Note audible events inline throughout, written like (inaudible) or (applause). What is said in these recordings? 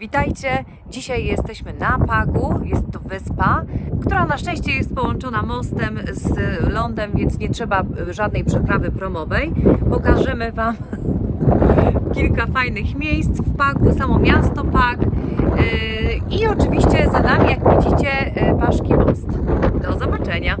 Witajcie! Dzisiaj jesteśmy na Pagu. Jest to wyspa, która na szczęście jest połączona mostem z lądem, więc nie trzeba żadnej przeprawy promowej. Pokażemy Wam (laughs) kilka fajnych miejsc w Pagu, samo miasto Pag Yy, i oczywiście za nami, jak widzicie, yy, Paszki Most. Do zobaczenia!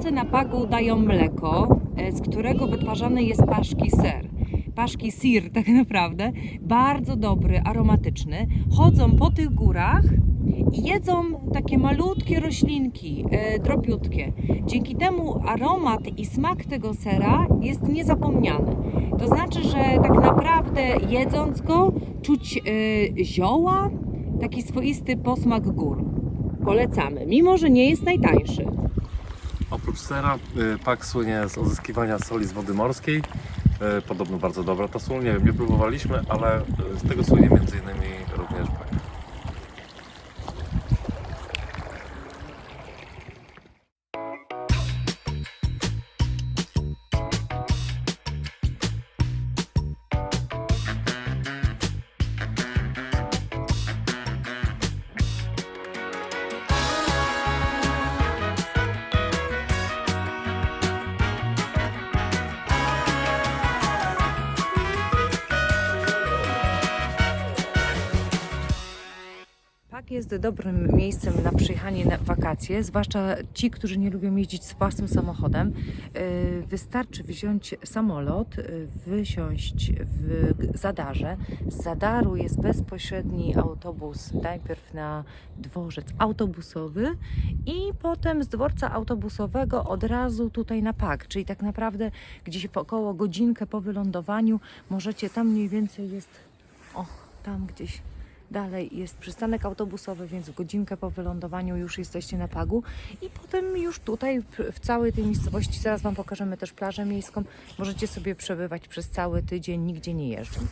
Owce na pagu dają mleko, e, z którego wytwarzany jest paszki ser. Paszki sir tak naprawdę, bardzo dobry, aromatyczny. Chodzą po tych górach i jedzą takie malutkie roślinki, e, drobiutkie. Dzięki temu aromat i smak tego sera jest niezapomniany. To znaczy, że tak naprawdę jedząc go czuć e, zioła, taki swoisty posmak gór. Polecamy, mimo że nie jest najtańszy. Oprócz sera, y, pak słynie z uzyskiwania soli z wody morskiej. Y, Podobno bardzo dobra ta sól, nie wiem, nie próbowaliśmy, ale z tego słynie między innymi również pak. Jest dobrym miejscem na przyjechanie na wakacje, zwłaszcza ci, którzy nie lubią jeździć z własnym samochodem. Yy, Wystarczy wziąć samolot, yy, wysiąść w Zadarze. Z Zadaru jest bezpośredni autobus, najpierw na dworzec autobusowy i potem z dworca autobusowego od razu tutaj na Pak, czyli tak naprawdę gdzieś około godzinkę po wylądowaniu możecie, tam mniej więcej jest, o, tam gdzieś Dalej jest przystanek autobusowy, więc godzinkę po wylądowaniu już jesteście na Pagu i potem już tutaj w- całej tej miejscowości, zaraz Wam pokażemy też plażę miejską, możecie sobie przebywać przez cały tydzień, nigdzie nie jeżdżąc.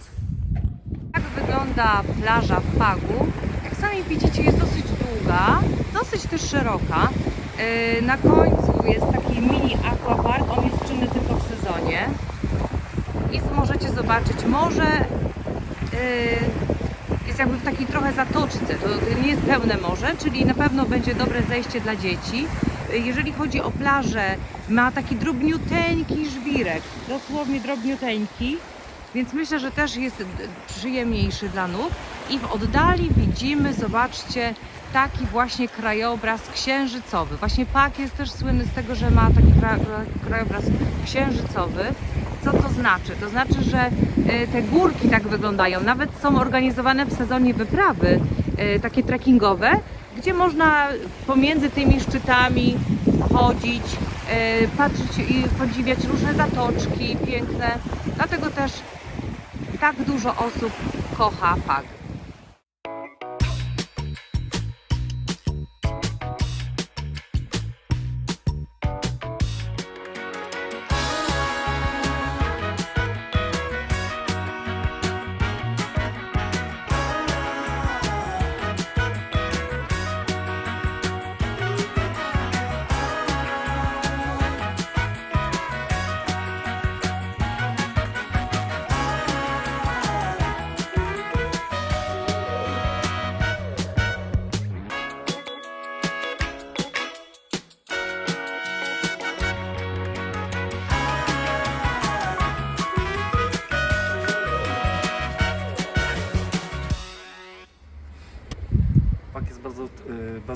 Tak wygląda plaża w Pagu. Jak sami widzicie jest dosyć długa, dosyć też szeroka. Yy, Na końcu jest taki mini aquapark, on jest czynny tylko w sezonie. I możecie zobaczyć morze. Jest jakby w takiej trochę zatoczce. To nie jest pełne morze, czyli na pewno będzie dobre zejście dla dzieci. Jeżeli chodzi o plażę, ma taki drobniuteńki żwirek, dosłownie drobniuteńki, więc myślę, że też jest przyjemniejszy dla nóg. I w oddali widzimy, zobaczcie, taki właśnie krajobraz księżycowy. Właśnie Pak jest też słynny z tego, że ma taki kra- krajobraz księżycowy. Co to znaczy? To znaczy, że e, te górki tak wyglądają. Nawet są organizowane w sezonie wyprawy e, takie trekkingowe, gdzie można pomiędzy tymi szczytami chodzić, e, patrzeć i podziwiać różne zatoczki piękne. Dlatego też tak dużo osób kocha Pag.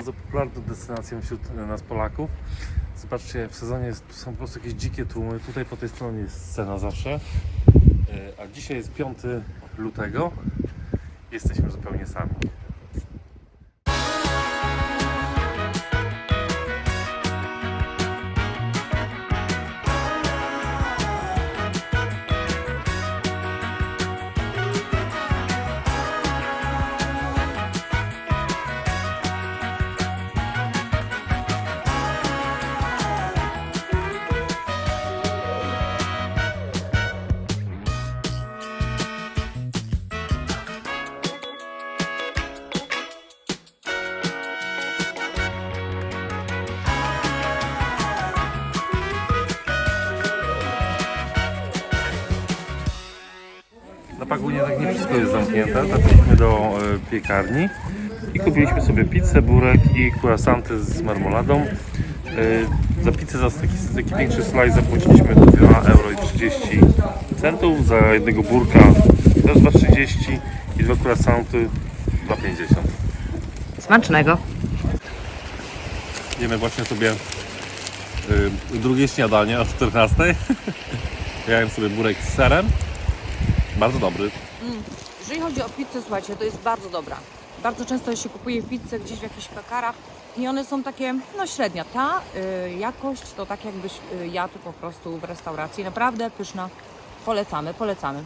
Bardzo popularną destynacją wśród y, nas Polaków. Zobaczcie, w sezonie są po prostu jakieś dzikie tłumy. Tutaj po tej stronie jest scena zawsze. Y, A dzisiaj jest 5 lutego. Jesteśmy zupełnie sami. Na Pagunie tak nie wszystko jest zamknięte. Trafiliśmy do e, piekarni i kupiliśmy sobie pizzę, burek i croissanty z marmoladą. E, Za pizzę za taki, taki większy slice zapłaciliśmy 2,30 euro centów, za jednego burka też 2,30 i dwa croissanty 2,50. Smacznego. Jemy właśnie sobie y, drugie śniadanie o 14. (laughs) Ja jem sobie burek z serem. Bardzo dobry. Jeżeli chodzi o pizzę, słuchajcie, to jest bardzo dobra. Bardzo często się kupuje pizzę gdzieś w jakichś pekarach i one są takie, no średnia. Ta y, jakość to tak jakbyś y, jadł po prostu w restauracji. Naprawdę pyszna. Polecamy, polecamy.